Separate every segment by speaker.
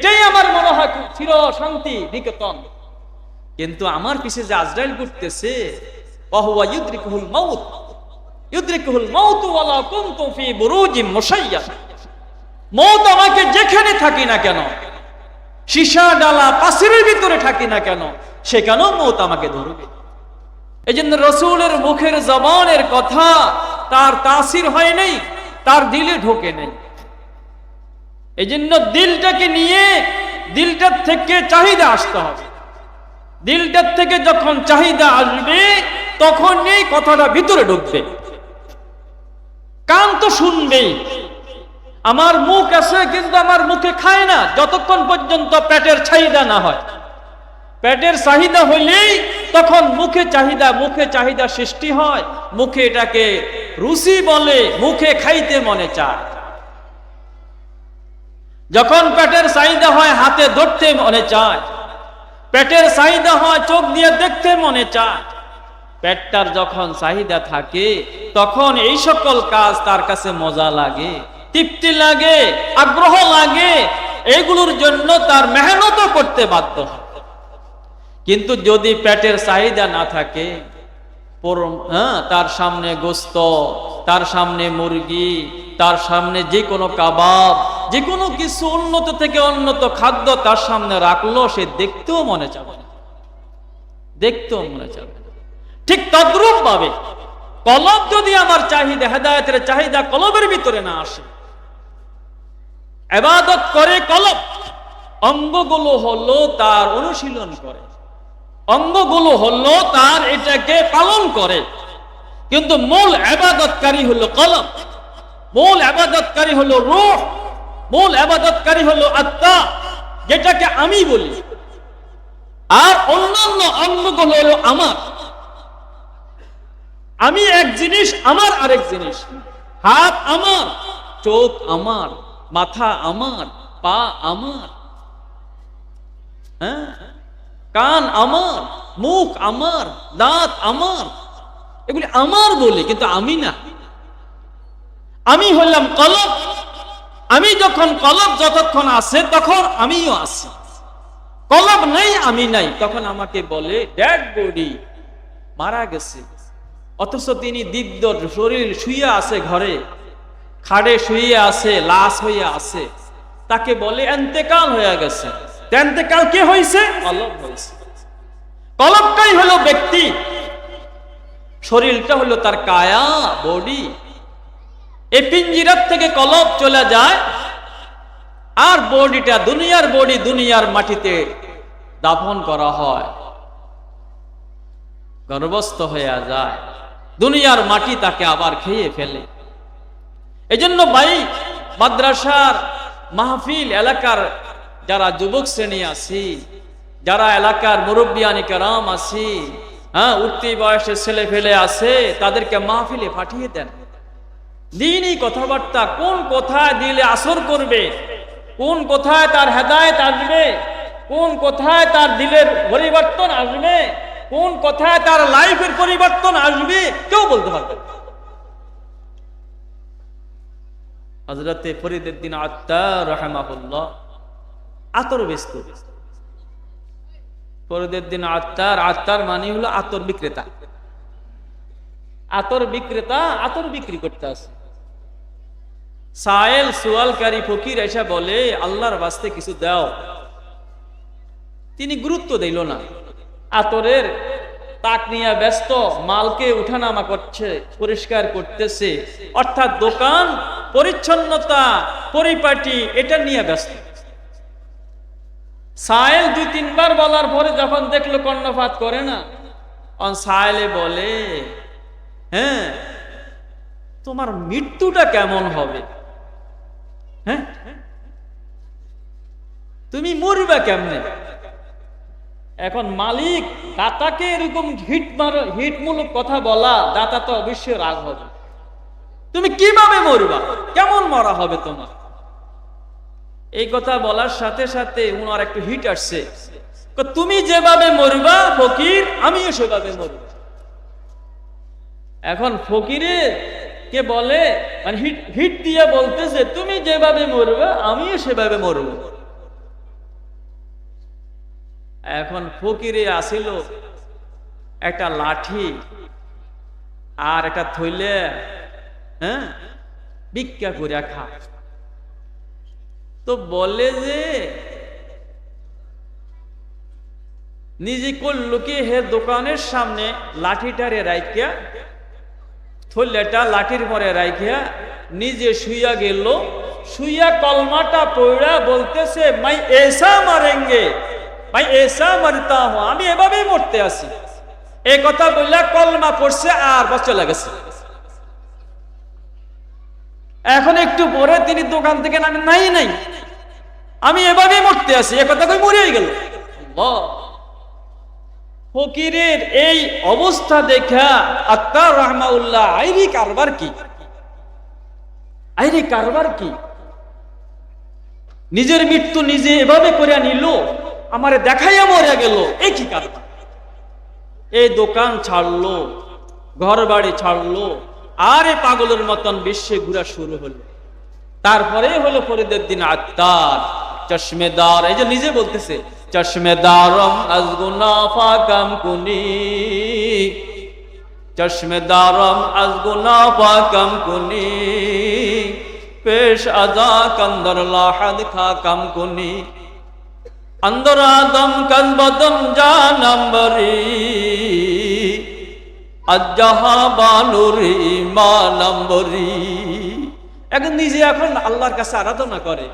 Speaker 1: এটাই আমার মনে হয় চির শান্তি নিকেতন। কিন্তু আমার পিছে যে আজরাইল ঘুরতেছে যেখানে থাকি না কেন, সীসা, ডালা পাশিরের ভিতরে থাকি না কেন, সেখানেও মৌত আমাকে ধরবে। এই জন্য রসুলের মুখের জবানের কথা তার তাসির হয় নাই, তার দিলে ঢোকে নেই। এই জন্য দিলটাকে নিয়ে দিলটার থেকে চাহিদা আসতে হবে। দিলটার থেকে যখন চাহিদা আসবে তখন এই কথাটা ভিতরে ঢুকবে। কান তো শুনবেই। আমার মুখ আছে, কিন্তু আমার মুখে খায় না। যতক্ষণ পর্যন্ত পেটের চাহিদা না হয়। পেটের চাহিদা হইলেই তখন মুখে চাহিদা মুখে চাহিদা সৃষ্টি হয়। মুখে এটাকে রুচি বলে, মুখে খাইতে মনে চায়। যখন পেটের চাহিদা হয়, হাতে ধরতে মনে চায়। পেটের চাহিদা হয়, চোখ দিয়ে দেখতে মনে চায়। পেটটার যখন চাহিদা থাকে, তখন এই সকল কাজ তার কাছে মজা লাগে, তৃপ্তি লাগে, আগ্রহ লাগে। এগুলোর জন্য তার মেহনত করতে বাধ্য কিন্তু যদি পেটের চাহিদা না থাকে হ্যাঁ তার সামনে গোস্ত, তার সামনে মুরগি, তার সামনে যে কোনো কাবাব যে কোনো কিছু উন্নত থেকে উন্নত খাদ্য তার সামনে রাখল, সে দেখতেও মনে চাবে না। দেখতেও মনে চাবে ঠিক তদ্রুপ ভাবে কলব যদি আমার চাহিদা, হেদায়তের চাহিদা কলবের ভিতরে না আসে, এবাদত করে কলব, অঙ্গগুলো হলো তার অনুশীলন করে। অঙ্গগুলো হলো তার এটাকে পালন করে। কিন্তু মূল আবাদতকারী হলো কলম মূল আবাদতকারী হলো রূহ। মূল আবাদতকারী হলো আত্মা, যেটাকে আমি বলি। আর অন্যান্য অঙ্গগুলো হলো আমার। আমি এক জিনিস, আমার আরেক জিনিস। হাত আমার, চোখ আমার, মাথা আমার, পা আমার হ্যাঁ? কান আমার, মুখ আমার, দাঁত আমার। এগুলি আমার বলে, কিন্তু আমি না। আমি হলাম কলব। আমি যখন কলব যতক্ষণ আছে, তখন আমিও আছি। কলব নাই, আমি নাই। তখন আমাকে বলে ড্যাড বডি মারা গেছে। অথচ তিনি দিব্য শরীর শুয়ে আছে ঘরে। খাড়ে শুয়ে আছে, লাশ হয়ে আছে। তাকে বলে, এন্তেকাল হয়ে গেছে। এন্তেকাল কে হয়েছে কলব হয়েছে কলবটাই হলো ব্যক্তি? শরীরটা হলো তার কায়া বডি এই পিঞ্জিরার থেকে কলব চলে যায়, আর বডিটা, দুনিয়ার বডি দুনিয়ার মাটিতে দাফন করা হয়। গর্ভস্থ হয়ে যায়। দুনিয়ার মাটি তাকে আবার খেয়ে ফেলে। এজন্য ভাই, মাদ্রাসার মাহফিল এলাকার যারা যুবক শ্রেণি আছি, যারা এলাকার মুরব্বিয়ানি কারাম আছি হ্যাঁ উঠতি বয়সে ছেলে ফেলে আছে, তাদেরকে মাহফিলে পাঠিয়ে দেন। দিনই কথাবার্তা, কোন কোথায় দিলে আসর করবে? কোন কোথায় তার হেদায়েত আসবে? কোন কোথায় তার দিলের পরিবর্তন আসবে? কোন কোথায় তার লাইফের পরিবর্তন আসবে? কেউ বলতে পারবে। হজরতে ফরিদুদ্দিন আত্মার রহমাহুল্লাহ আতর ব্যস্ত। ফরিদুদ্দিন আত্মার আত্মার মানে হলো আতর বিক্রেতা। আতর বিক্রেতা আতর বিক্রি করতে আছে সায়েল সুয়ালকারী ফকির এসে বলে, আল্লাহর বাস্তে কিছু দাও। তিনি গুরুত্ব দিল না। আতরের তাক নিয়ে ব্যস্ত, মালকে উঠানামা করছে, পরিষ্কার করতেছে। অর্থাৎ দোকান পরিচ্ছন্নতা, পরিপাটি, এটা নিয়ে ব্যস্ত। সায়েল দুই তিনবার বলার পরে যখন দেখল কর্ণপাত করে না সায়েলে বলে হ্যাঁ তোমার মৃত্যুটা কেমন হবে? হ্যাঁ? তুমি মরবে কেমনে? এখন মালিক দাতাকে এরকম হিট মার, হিটমূলক কথা বলা, দাতা তো অবশ্যই রাগ হবে। তুমি কীভাবে মরবা? কেমন মরা হবে তোমার? এই কথা বলার সাথে সাথে উনার একটু হিট আসছে। তুমি যেভাবে মরবা, ফকির, আমিও সেভাবে মরব। এখন ফকিরে কে বলে? মানে হিট দিয়ে বলতেছে, তুমি যেভাবে মরবে, আমিও সেভাবে মরব। এখন ফকিরে আসিল একটা লাঠি আর একটা থইলে হ্যাঁ ভিক্ষা করে খা। তো বলে যে, নিজে করল কি হে দোকানের সামনে লাঠিটারে রাইকিয়া থলেটা লাঠির পরে রাইকিয়া নিজে শুইয়া গেল। শুইয়া কলমাটা পড়া বলতেছে, মাই এসা মারেঙ্গে ভাই এসা মারতা হো, আমি এভাবেই মরতে আসি এই কথা বললে কলমা পড়ছে আর বা চলে গেছে। এখন একটু পরে তিনি দোকান থেকে নামে নাই নাই, আমি এভাবেই মরতে আসি এ কথা কই মরেই গেল। আল্লাহ। ফকিরের এই অবস্থা দেখা আত্মার রহমাউল্লাহ, আইরি কারবার কি? আইরি কারবার কি? নিজের মৃত্যু নিজে এভাবে করে নিল, আমারে দেখাইয়া মরে গেল এই কি কারবার? এই দোকান ছাড়লো ঘর বাড়ি ছাড়লো, আর এ পাগলের মতন বিশ্বে ঘুরা শুরু হলো। তারপরে হলো ফরিদের দিন আত্মার চশমেদার, এই যে নিজে বলতেছে চশমে দারম আজগুনা ফাকাম কুনি। চশমে দারম আজগুনা ফাকাম কুনি। পেশ আজা কন্দর লাহাদ খা কাম কুনি। اندر آدم کن بدم جانم بری اجہا بانوری ایمانم এখন নিজে এখন আল্লাহর কাছে আরাধনা করে।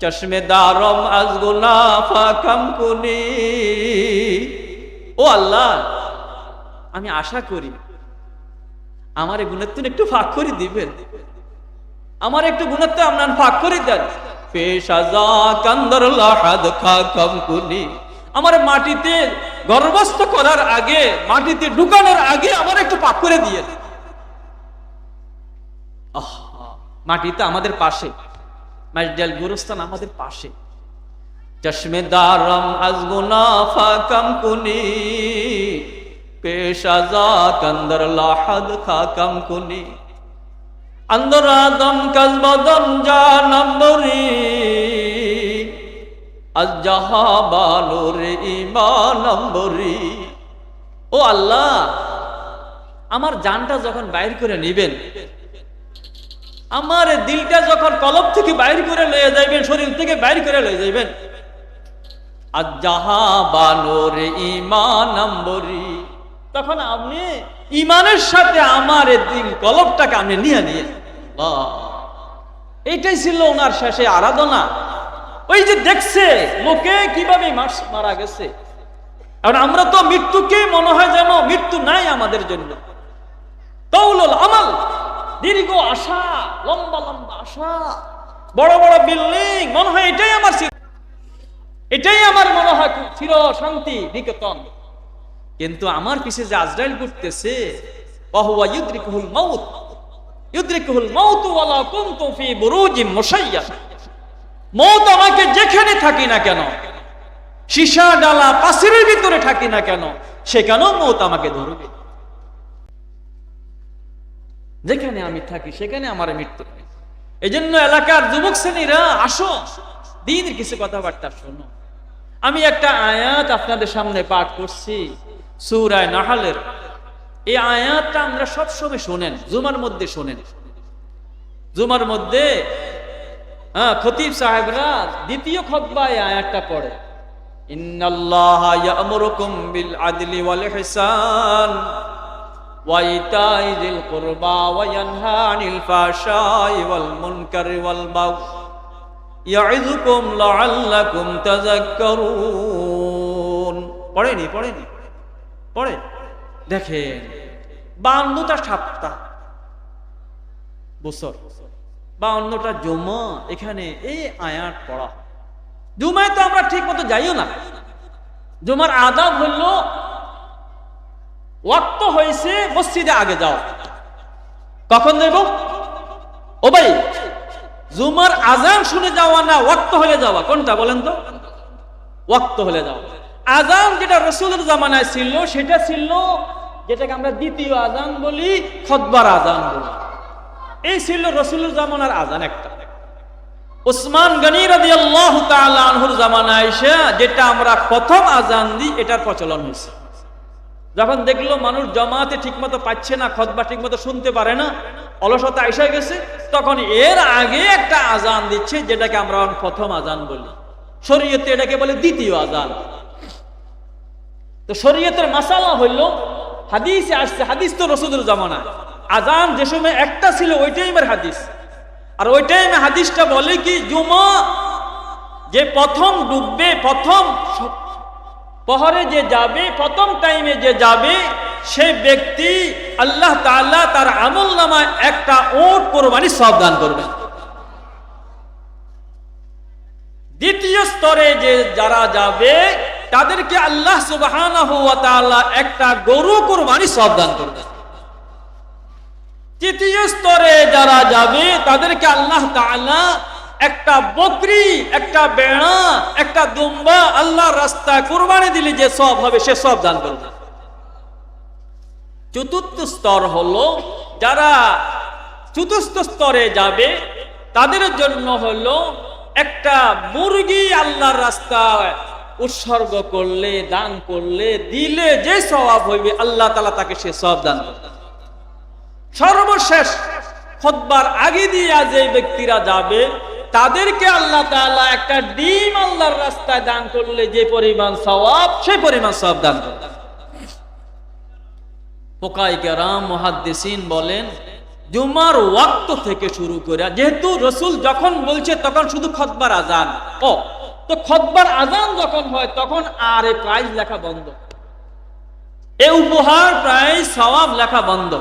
Speaker 1: চশমে দারম আজগুনা ফাকাম কুনি। ও আল্লাহ, আমি আশা করি আমার এই গুণের একটু ফাঁক করে দিবেন। আমার একটু গুণত্ব আপনার ফাঁক করে দেন। আমার মাটিতে গর্ভস্থ করার আগে, মাটিতে ঢুকানোর আগে আমার একটু পাক করে দিয়ে মাটিতে আমাদের পাশে। মাসজাল গুরুস্থান আমাদের পাশে। চশমে দারম আজগুনা ফাকাম কুনি পেশাজা কন্দর লাহাদ খাকাম কুনি। আন্দর আদম কজবদম যা নম্বরি আজ যাহা বালুর ইমা নম্বরি ও আল্লাহ, আমার জানটা যখন বাইর করে নিবেন আমার দিলটা যখন কলব থেকে বাইর করে লয়ে যাইবেন, শরীর থেকে বাইর করে লয়ে যাইবেন। আজ্জাহা বানোর ইমা নম্বরি তখন আপনি ইমানের সাথে আমার দিল কলবটাকে আপনি নিয়ে নিয়ে এইটাই ছিল ওনার শেষে আরাধনা। ওই যে দেখছে, লোকে কীভাবে মারা গেছে। এখন আমরা তো মৃত্যুকে মনে হয় যেন মৃত্যু নাই আমাদের জন্য। তৌলল আমাল। দীর্ঘ আশা, লম্বা লম্বা আশা। বড় বড় বিল্ডিং মনে হয় এটাই আমার এটাই আমার মনে হয় চির শান্তি, নিকেতন। কিন্তু আমার পিছে যে আজরাইল করতেছে অহুয়া ইউদ্রিকুল ইউদ্রিকুল মাউত ওয়ালা কুনতু ফি বুরুজিম মুশাইয়া মৌত আমাকে যেখানে থাকি না কেন, সীসা, ডালা পাশিরের ভিতরে থাকি না কেন, সেখানেও মৌত আমাকে ধরবে। যেখানে আমি থাকি, সেখানে আমার মৃত্যু এই জন্য এলাকার যুবক শ্রেণীরা, আসো। দিনের কিছু কথাবার্তা শোনো। আমি একটা আয়াত আপনাদের সামনে পাঠ করছি সুরায় নাহালের। এই আয়াতটা আমরা সবসময় শোনেন, জুমার মধ্যে শোনেন। জুমার মধ্যে হ্যাঁ খতিব সাহেবরা দ্বিতীয় খতবায় আয়াতটা পড়ে। ইন্নাল্লাহ ইয়ামুরুকুম বিল আদলি ওয়াল ইহসান। আনিল ফাহশাই ওয়াল মুনকারি ওয়াল বাগয় ইয়াইযুকুম লাআল্লাকুম তাযাক্কারুন পড়েনি পড়েনি পড়ে দেখেন, বান্নটা সপ্তাহ বছর। বাউন্নটা জমা, এখানে এই আয়াত পড়া। জুমায় তো আমরা ঠিক মতো যাইও না। জুমার আদাব হইল ওয়াক্ত হয়েছে, মসজিদে আগে যাও। কখন দেব ও ভাই জুমার আজান শুনে যাওয়া না, ওয়াক্ত হলে যাওয়া? কোনটা বলেন তো? ওয়াক্ত হলে যাওয়া। আজান যেটা রসুলের জামানায় ছিল, সেটা ছিল যেটাকে আমরা দ্বিতীয় আজান বলি, খতবার আজান বলি। এই ছিল রসুলের জামানার আজান একটা। উসমান গনি রাদিয়াল্লাহু তাআলা আনহুর জামানায় এসে যেটা আমরা প্রথম আজান দিই, এটার প্রচলন হয়েছে। যখন দেখল মানুষ জমাতে ঠিকমতো পাচ্ছে না, খতবা ঠিকমতো শুনতে পারে না, অলসতা এসে গেছে, তখন এর আগে একটা আজান দিচ্ছে, যেটাকে আমরা প্রথম আজান বলি। শরীয়তে এটাকে বলে দ্বিতীয় আজান। তো শরীয়তের মাসালা হইল, হাদিসে আসছে, হাদিস তো রসুদের জামানা আজান যে সময় একটা ছিল, ওই টাইমের হাদিস। আর ওই টাইমে হাদিসটা বলে কি, জুমা যে প্রথম ডুববে, প্রথম পহরে যে যাবে, প্রথম টাইমে যে যাবে, সে ব্যক্তি আল্লাহ তাআলা তার আমল নামায় একটা ওট কোরবানি সব দান করবে। দ্বিতীয় স্তরে যে যারা যাবে, তাদেরকে আল্লাহ তাআলা একটা গরু কোরবানি সব দান করবে। তৃতীয় স্তরে যারা যাবে, তাদেরকে আল্লাহ তাআলা একটা বকরি, একটা বেড়া, একটা দুম্বা আল্লাহর রাস্তায় কোরবানি দিলে যে সব হবে, সে সব দান করবে। চতুর্থ স্তর হলো, যারা চতুর্থ স্তরে যাবে, তাদের জন্য হলো একটা মুরগি আল্লাহর রাস্তায় উৎসর্গ করলে, দান করলে, দিলে যে সওয়াব হইবে, আল্লাহ তালা তাকে সে সব দান করবে। সর্বশেষ খতবার আগে দিয়া যে ব্যক্তিরা যাবে তাদেরকে আল্লাহ তাআলা একটা ডিম আল্লাহর রাস্তায় দান করলে যে পরিমাণ সওয়াব, সেই পরিমাণ সওয়াব দান মহাদ্দেসিন বলেন, জুমার ওয়াক্ত থেকে শুরু করে, যেহেতু রসুল যখন বলছে তখন শুধু খতবার আজান ও, তো খতবার আজান যখন হয় তখন আর এ প্রাইজ লেখা বন্ধ। এ উপহার প্রাইজ সওয়াব লেখা বন্ধ।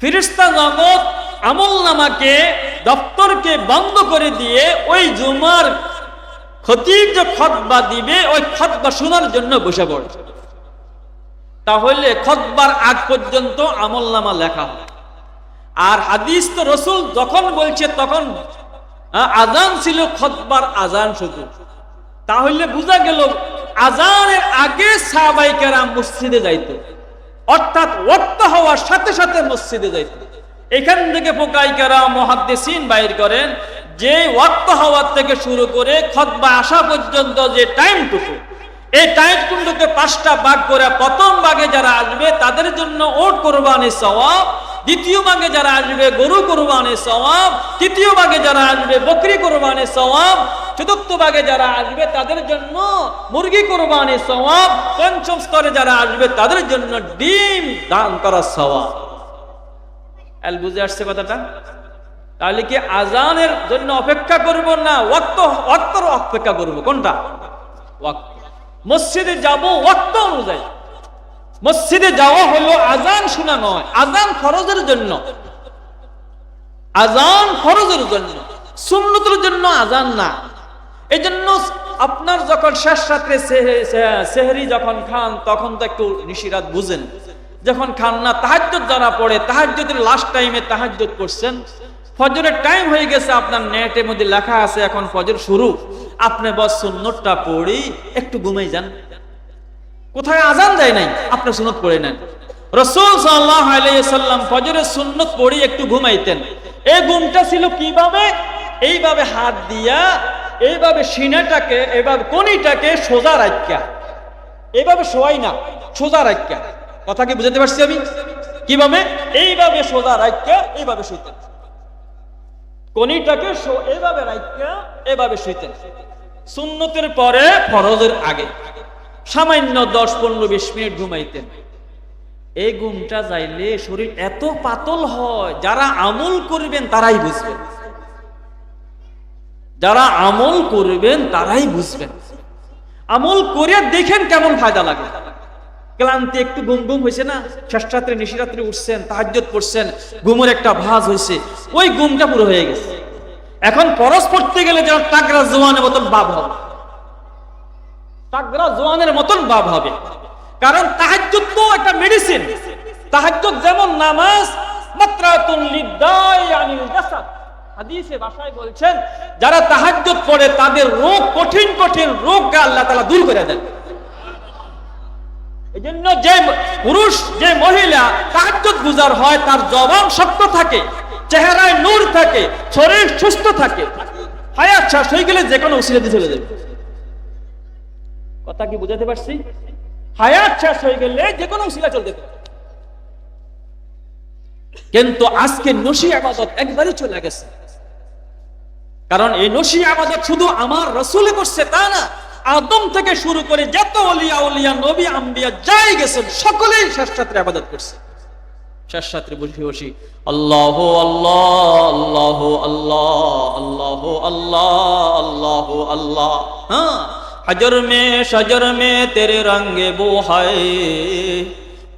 Speaker 1: ফিরিস্তা জগৎ আমল নামাকে দপ্তরকে বন্ধ করে দিয়ে ওই জুমার খতিব যে খতবা দিবে, ওই খতবা শোনার জন্য বসে পড়ে তাহলে খতবার আগ পর্যন্ত আমল নামা লেখা হয়। আর হাদিস তো রসুল যখন বলছে তখন আজান ছিল খতবার আজান শুধু। তাহলে বোঝা গেল আজানের আগে সাহাবাইকেরা মসজিদে যাইতো। অর্থাৎ ওয়াক্ত হওয়ার সাথে সাথে মসজিদে যাইত। এখান থেকে পোকাইকারা মহাদ্দেসিন বাইর করেন, যে ওয়াক্ত হওয়ার থেকে শুরু করে খতবা আসা পর্যন্ত যে টাইমটুকু, এই টাইমটুকুকে পাঁচটা ভাগ করে প্রথম ভাগে যারা আসবে তাদের জন্য ওট কোরবানি সওয়াব, দ্বিতীয় ভাগে যারা আসবে গরু কোরবানি সওয়াব, তৃতীয় ভাগে যারা আসবে বকরি কোরবানি সওয়াব, চতুর্থ ভাগে যারা আসবে তাদের জন্য মুরগি কোরবানি সওয়াব, পঞ্চম স্তরে যারা আসবে তাদের জন্য ডিম দান করা সওয়াব। বুঝে আসছে কথাটা? তাহলে কি আজানের জন্য অপেক্ষা করব না ওয়াক্ত, ওয়াক্তর অপেক্ষা করব? কোনটা? মসজিদে যাব ওয়াক্ত অনুযায়ী। মসজিদে যাওয়া হলো আজান শোনা নয়, আজান ফরজের জন্য। আজান ফরজের জন্য, সুন্নতের জন্য আজান না। এই জন্য আপনার যখন শেষ রাত্রে সেহরি যখন খান, তখন তো একটু নিশিরাত বুঝেন। যখন খান না তাহাজ্জুদ যারা পড়ে, তাহাজ্জুদের লাস্ট টাইমে তাহাজ্জুদ করছেন, ফজরের টাইম হয়ে গেছে, আপনার নেটের মধ্যে লেখা আছে, এখন ফজর শুরু। আপনি বস সুন্নতটা পড়ি, একটু ঘুমাই যান। কোথায় আজান দেয় নাই? আপনি সুন্নত পড়ে নেন। রসুল সাল্লাহ আলাইসাল্লাম ফজরের সুন্নত পড়ি, একটু ঘুমাইতেন। এই ঘুমটা ছিল কীভাবে? এইভাবে হাত দিয়া, এইভাবে সিনাটাকে এইভাবে কনিটাকে সোজা রাখা এইভাবে শোয়াই না, সোজা রাখা কথা কি বুঝাতে পারছি আমি? কীভাবে? এইভাবে সোজা রাখা এইভাবে শুইতেন কনিটাকে এইভাবে রাখা এইভাবে শুইতেন সুন্নতের পরে ফরজের আগে। সামান্য দশ, পনেরো, বিশ মিনিট ঘুমাইতেন এই ঘুমটা যাইলে শরীর এত পাতল হয়, যারা আমল করবেন তারাই বুঝবেন। যারা আমল করবেন তারাই বুঝবেন। আমল করে দেখেন কেমন ফায়দা লাগে। ক্লান্তি একটু ঘুম ঘুম হয়েছে না? শেষ রাত্রে নিশিরাত্রে উঠছেন তাহাজ্জত পড়ছেন, ঘুমের একটা ভাজ হয়েছে। ওই ঘুমটা পুরো হয়ে গেছে। এখন পরশ পড়তে গেলে যেন টাকরা জোয়ানের মতন ভাব হবে। তাগরা জোয়ানের মতন ভাব হবে। কারণ তাহাজ্জুদ তো একটা মেডিসিন তাহাজ্জুদ যেমন নামাজ যারা তাহাজ্জুদ পড়ে, তাদের রোগ কঠিন কঠিন রোগকে আল্লাহ তাআলা দূর করে দেন। এই জন্য যে পুরুষ, যে মহিলা তাহাজ্জুদ গুজার হয়, তার জবান শক্ত থাকে, চেহারায় নূর থাকে, শরীর সুস্থ থাকে, হায়াত শেষ হয়ে গেলে যে কোনো উসিলাতে চলে যাবে। কথা কি বুঝাতে পারছি? হায়াত শেষ হয়ে গেলে যে কোনো উসিলা চলতে পারে। কিন্তু আজকে নসি আবাদত একবারই চলে গেছে। কারণ এই নসি আবাদত শুধু আমার রসুলে করছে তা না আদম থেকে শুরু করে যত অলিয়া উলিয়া নবী আম্বিয়া যাই গেছেন সকলেই শেষ রাত্রে আবাদত করছে শেষ রাত্রে বসে বসি আল্লাহ আল্লাহ আল্লাহ আল্লাহ আল্লাহ আল্লাহ আল্লাহ হ্যাঁ हजर में शजर में तेरे रंग वो है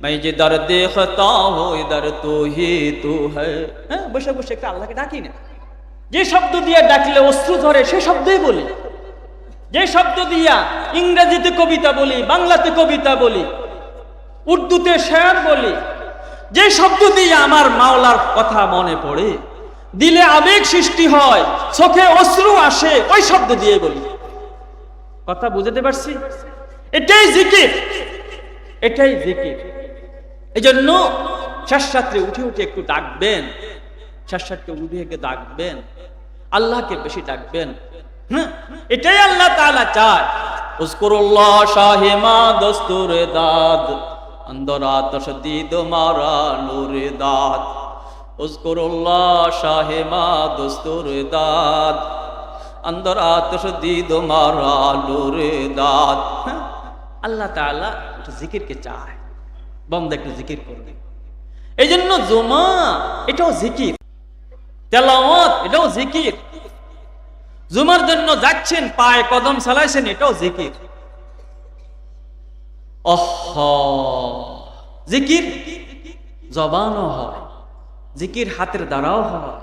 Speaker 1: मैं जिधर देखता हूँ इधर तू ही तू है হ্যাঁ বসে বসে একটা আল্লাহকে ডাকি না যে শব্দ দিয়ে ডাকলে অশ্রু ধরে সে শব্দই বলি যে শব্দ দিয়া ইংরেজিতে কবিতা বলি, বাংলাতে কবিতা বলি, উর্দুতে শেয়ার বলি, যে শব্দ দিয়ে আমার মাওলার কথা মনে পড়ে, দিলে আবেগ সৃষ্টি হয়, চোখে অশ্রু আসে, ওই শব্দ দিয়ে বলি। কথা বুঝতে পারছি? এটাই জিকির এটাই জিকির। এই জন্য শেষ উঠে উঠে একটু ডাকবেন শেষ উঠে ডাকবেন, আল্লাহকে বেশি ডাকবেন। এটাই আল্লাহ তাআলা চায়। উসকুরুল্লাহ শাহিমা দস্তুরে দাদ আন্দরা তশদীদ মারা নূরে দাদ। উসকুরুল্লাহ শাহিমা দস্তুরে দাদ আন্দরা তশদীদ মারা নূরে দাদ। আল্লাহ তাআলা একটা জিকিরকে চায়। বন্ধ একটা জিকির করবে। এই জন্য জমা এটাও জিকির। তেলাওয়াত এটাও জিকির। জুমার জন্য যাচ্ছেন, পায়ে কদম চালাইছেন, এটাও জিকির। জিকির জবানও হয়, জিকির হাতের দ্বারাও হয়,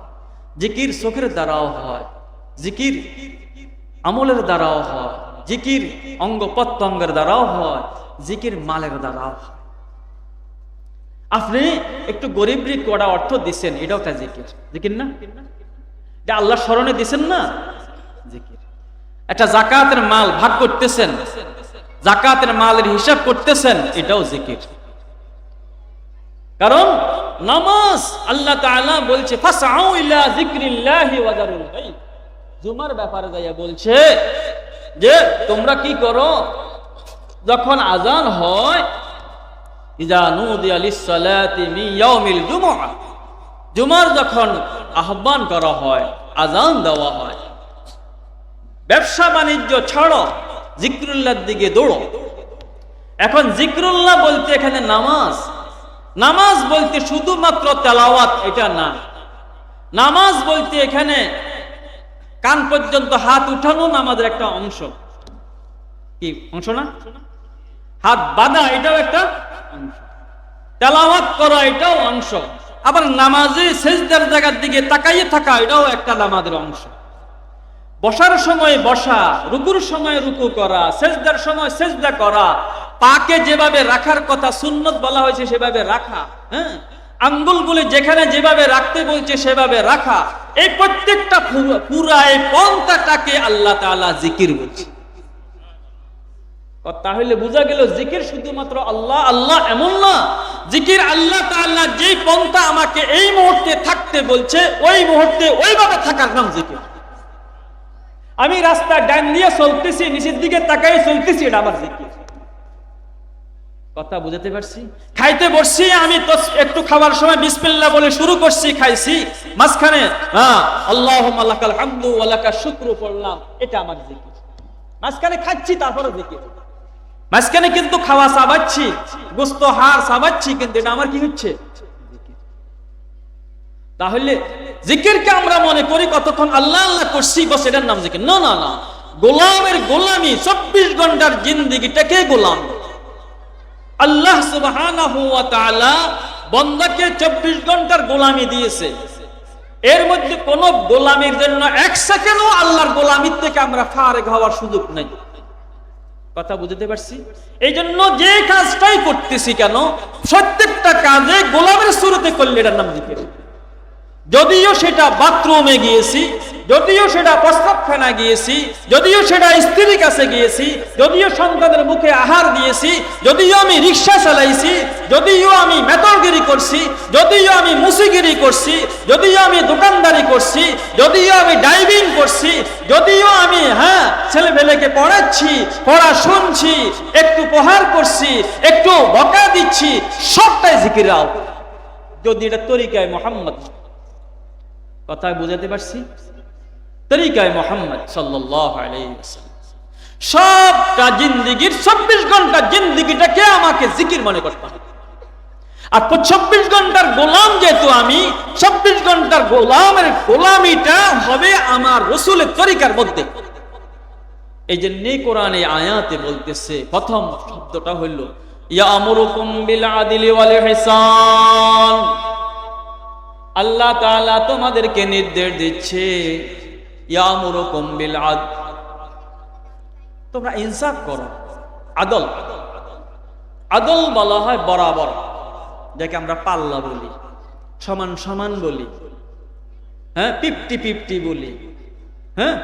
Speaker 1: জিকির চোখের দ্বারাও হয়, জিকির আমলের দ্বারাও হয়, জিকির অঙ্গ প্রত্যঙ্গের দ্বারাও হয়, জিকির মালের দ্বারাও হয়। আপনি একটু গরিবরি কড়া অর্থ দিচ্ছেন, এটাও একটা জিকির। জিকির না? আল্লাহ স্মরণে দিছেন না? একটা জাকাতের মাল ভাগ করতেছেন, জাকাতের মালের হিসাব করতেছেন, এটাও জিকির। কারণ নামাজ আল্লাহ তাআলা বলছে, ফাসআউ ইলা যিকরিল্লাহি ওয়া যারুল গায়ব। জুমার ব্যাপারে যাইয়া বলছে যে, তোমরা কি করো? যখন আজান হয় ইজা নুদিয়া লিসসালাতি মিন ইয়াউমিল জুমআ। জুমার যখন আহ্বান করা হয় আজান দেওয়া হয় ব্যবসা বাণিজ্য ছাড়ো জিক্রুল্লাহর দিকে দৌড়ো। এখন জিক্রুল্লাহ বলতে এখানে নামাজ। নামাজ বলতে শুধুমাত্র তেলাওয়াত, এটা না। নামাজ বলতে এখানে কান পর্যন্ত হাত উঠানো নামাজের একটা অংশ। কি অংশ না? হাত বাঁধা, এটাও একটা অংশ। তেলাওয়াত করা, এটাও অংশ। আবার নামাজে সেজদার জায়গার দিকে তাকাইয়ে থাকা, এটাও একটা নামাজের অংশ। বসার সময় বসা, রুকুর সময় রুকু করা, সেজদার সময় সেজদা করা, পাকে যেভাবে রাখার কথা সুন্নত বলা হয়েছে সেভাবে রাখা হ্যাঁ? আঙ্গুলগুলি যেখানে যেভাবে রাখতে বলছে সেভাবে রাখা। এই প্রত্যেকটা পুরা এই পন্থাটাকে আল্লাহ তাআলা জিকির বলছে। তাহলে বোঝা গেল জিকির শুধুমাত্র আল্লাহ আল্লাহ এমন না। জিকির আল্লাহ তাআলা যেই পন্থা আমাকে এই মুহূর্তে থাকতে বলছে, ওই মুহূর্তে ওইভাবে থাকার নাম জিকির। আমি রাস্তা ডান দিয়ে চলতেছি, নিচের দিকে তাকাই চলতেছি, এটা আমার জিকির। কথা বুঝাতে পারছি? খাইতে বসছি, আমি তো একটু খাবার সময় বিসমিল্লাহ বলে শুরু করছি, খাইছি। মাঝখানে হ্যাঁ আল্লাহ আল্লাকাল হামদু আল্লাকা শুক্র পড়লাম, এটা আমার জিকির। মাঝখানে খাচ্ছি তারপরে জিকির। মাঝখানে কিন্তু খাওয়া সাবাচ্ছি গোস্ত হার সাবাচ্ছি কিন্তু এটা আমার কি হচ্ছে? তাহলে জিকিরকে আমরা মনে করি কতক্ষণ আল্লাহ আল্লাহ করছি, বস এটার নাম জিকির। না না না। গোলামের গোলামি চব্বিশ ঘণ্টার জিন্দিগিটাকে গোলাম। আল্লাহ তাআলা বন্দাকে 24 ঘণ্টার গোলামি দিয়েছে। এর মধ্যে কোন গোলামির জন্য এক সেকেন্ডও আল্লাহর গোলামির থেকে আমরা ফারেক হওয়ার সুযোগ নেই। কথা বুঝতে পারছি? এই জন্য যে কাজটাই করতেছি কেন, প্রত্যেকটা কাজে গোলামের শুরুতে করলে এটার নাম জিকির। যদিও সেটা বাথরুমে গিয়েছি, যদিও সেটা প্রস্তাবখানা গিয়েছি, যদিও সেটা স্ত্রীর কাছে গিয়েছি, যদিও সন্তানের মুখে আহার দিয়েছি, যদিও আমি রিক্সা চালাইছি, যদিও আমি মেতলগিরি করছি, যদিও আমি মুসিগিরি করছি, যদিও আমি দোকানদারি করছি, যদিও আমি ডাইভিং করছি, যদিও আমি হ্যাঁ ছেলে পেলেকে পড়াচ্ছি, পড়া শুনছি, একটু প্রহার করছি, একটু বকা দিচ্ছি, সবটাই জিকিরাও যদি এটা তরিকায় মোহাম্মদ কথা বুঝাতে পারছি? তরিকায় মোহাম্মদ সাল্লাহ সবটা জিন্দিগির চব্বিশ ঘণ্টা জিন্দিগিটাকে আমাকে জিকির মনে করতে হবে। আর চব্বিশ ঘণ্টার গোলাম যেহেতু আমি, চব্বিশ ঘণ্টার গোলামের গোলামিটা হবে আমার রসুলের তরিকার মধ্যে। এই যে নে কোরআনে আয়াতে বলতেছে, প্রথম শব্দটা হইল, ইয়ামুরুকুম বিল আদিলি ওয়াল ইহসান। আল্লাহ তাআলা তোমাদেরকে নির্দেশ দিচ্ছে তোমরা ইনসাফ করো। আদল। আদল বলা হয় বরাবর, যাকে আমরা পাল্লা বলি, সমান সমান বলি হ্যাঁ ফিফটি ফিফটি বলি হ্যাঁ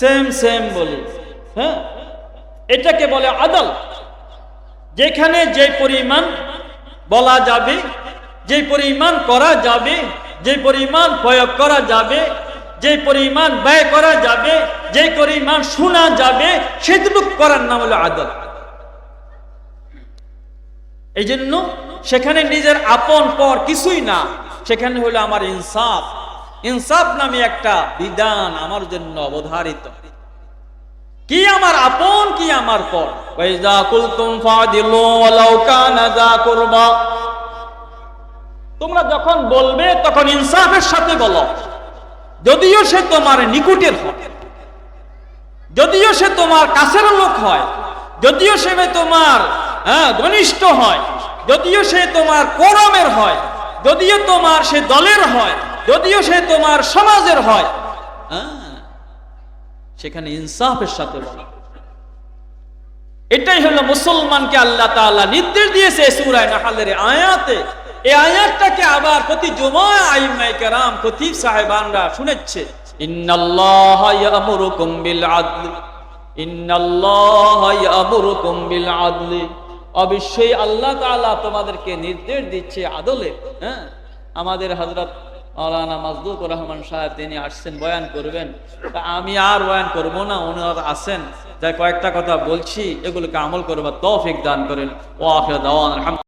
Speaker 1: সেম সেম বলি হ্যাঁ এটাকে বলে আদল। যেখানে যে পরিমাণ বলা যাবে, যে পরিমাণ করা যাবে যে পরিমাণ প্রয়োগ করা যাবে, যে পরিমাণ ব্যয় করা যাবে, যে পরিমাণ শোনা যাবে, সেটুকু করার নাম হলো আদল। এই জন্য সেখানে নিজের আপন পর কিছুই না, সেখানে হলো আমার ইনসাফ। ইনসাফ নামে একটা বিধান আমার জন্য অবধারিত। কি আমার আপন, কি আমার পর। কুলতুম ফাদিলু ওয়ালাউ কানা যা কুরবা। তোমরা যখন বলবে তখন ইনসাফের সাথে বলো। যদিও সে তোমার নিকুটের হয় যদিও সে তোমার কাছের লোক হয় যদিও সে তোমার হ্যাঁ, ঘনিষ্ঠ হয় যদিও সে তোমার করমের হয় যদিও তোমার সে দলের হয় যদিও সে তোমার সমাজের হয় হ্যাঁ, সেখানে ইনসাফের সাথে বলা। এটাই হলো মুসলমানকে আল্লাহ নির্দেশ দিয়েছে আয়াতে। এই আয়াতটাকে আবার প্রতি জুমায় আইমায়ে কেরাম, খতিব সাহেবানরা শুনেছে। ইন্নাল্লাহা ইয়ামুরুকুম বিল আদল। ইন্নাল্লাহা ইয়ামুরুকুম বিল আদল। অবশ্যই আল্লাহ তাআলা তোমাদেরকে নির্দেশ দিচ্ছে আদলে হ্যাঁ? আমাদের হযরত মাওলানা মাজদুর রহমান সাহেব তিনি আসছেন, বয়ান করবেন। তা আমি আর বয়ান করব না ওনারা আছেন। যাই কয়েকটা কথা বলছি, এগুলোকে আমল করবার তৌফিক দান করেন। ও আখির দাওয়ান